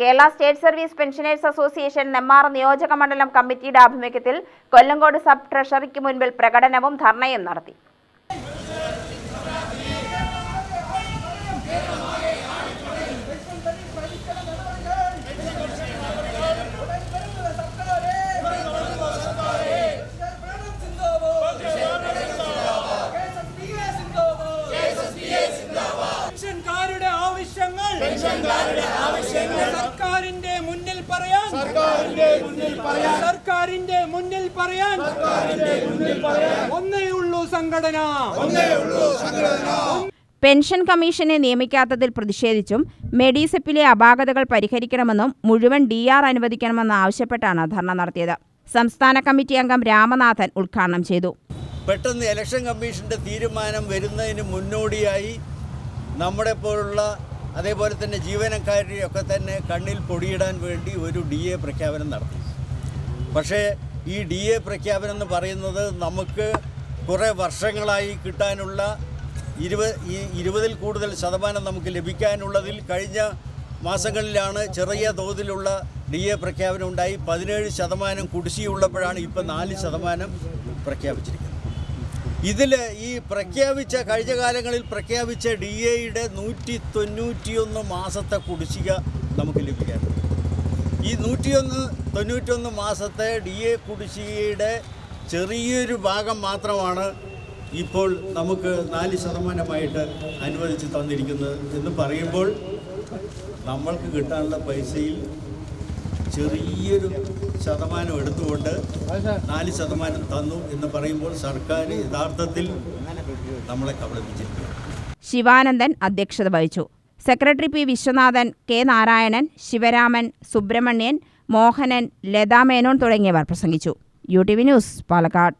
Kerala state service pensioners association Nemmara നിയോജക മണ്ഡലം കമ്മിറ്റിയുടെ ആഭിമുഖ്യത്തിൽ കൊല്ലങ്കോട് സബ് ട്രഷറിക്ക് മുൻപിൽ പ്രകടനവും ധർണയും നടത്തി. ആവശ്യങ്ങൾ സർക്കാരിന്റെ മുന്നിൽ പറയാൻ സർക്കാരിന്റെ മുന്നിൽ പറയാൻ ഒന്നേ ഉള്ളൂ സംഘടന. പെൻഷൻ കമ്മീഷനെ നിയമിക്കാത്തതിൽ പ്രതിഷേധിച്ചും മെഡിസെപ്പിലെ അപാകതകൾ പരിഹരിക്കണമെന്നും മുഴുവൻ ഡി ആർ അനുവദിക്കണമെന്ന് ആവശ്യപ്പെട്ടാണ് ധർണ നടത്തിയത്. സംസ്ഥാന കമ്മിറ്റി അംഗം രാമനാഥൻ ഉദ്ഘാടനം ചെയ്തു. പെട്ടെന്ന് ഇലക്ഷൻ കമ്മീഷന്റെ തീരുമാനം വരുന്നതിന് മുന്നോടിയായി നമ്മുടെ പോലുള്ള അതേപോലെ തന്നെ ജീവനക്കാരെയൊക്കെ തന്നെ കണ്ണിൽ പൊടിയിടാൻ വേണ്ടി ഒരു ഡി എ പ്രഖ്യാപനം നടത്തി. പക്ഷേ ഈ ഡി എ പ്രഖ്യാപനം എന്ന് പറയുന്നത് നമുക്ക് കുറേ വർഷങ്ങളായി കിട്ടാനുള്ള ഇരുപത് ഈ ഇരുപതിൽ കൂടുതൽ ശതമാനം നമുക്ക് ലഭിക്കാനുള്ളതിൽ കഴിഞ്ഞ മാസങ്ങളിലാണ് ചെറിയ തോതിലുള്ള ഡി എ പ്രഖ്യാപനം ഉണ്ടായി. പതിനേഴ് ശതമാനം കുടിശ്ശിയുള്ളപ്പോഴാണ് ഇപ്പം നാല് ശതമാനം പ്രഖ്യാപിച്ചിരിക്കുന്നത്. ഇതിൽ ഈ പ്രഖ്യാപിച്ച കഴിഞ്ഞ കാലങ്ങളിൽ പ്രഖ്യാപിച്ച ഡി എയുടെ നൂറ്റി തൊണ്ണൂറ്റിയൊന്ന് മാസത്തെ കുടിശ്ശിക നമുക്ക് ലഭിക്കാൻ ഈ നൂറ്റിയൊന്ന് തൊണ്ണൂറ്റൊന്ന് മാസത്തെ ഡി എ കുടിശ്ശികയുടെ ചെറിയൊരു ഭാഗം മാത്രമാണ് ഇപ്പോൾ നമുക്ക് നാല് ശതമാനമായിട്ട് അനുവദിച്ച് തന്നിരിക്കുന്നത് എന്ന് പറയുമ്പോൾ നമ്മൾക്ക് കിട്ടാനുള്ള പൈസയിൽ ചെറിയൊരു ശതമാനം എടുത്തുകൊണ്ട് നാല് ശതമാനം തന്നു എന്ന് പറയുമ്പോൾ സർക്കാർ യഥാർത്ഥത്തിൽ നമ്മളെ കബളിപ്പിച്ചിരിക്കുന്നു. ശിവാനന്ദൻ അധ്യക്ഷത വഹിച്ചു. Secretary P Viswanathan K Narayanan Sivaraman Subrahmanyan Mohanan Latha Menon തുടങ്ങിയവർ പ്രസംഗിച്ചു. U T V news Palakkad.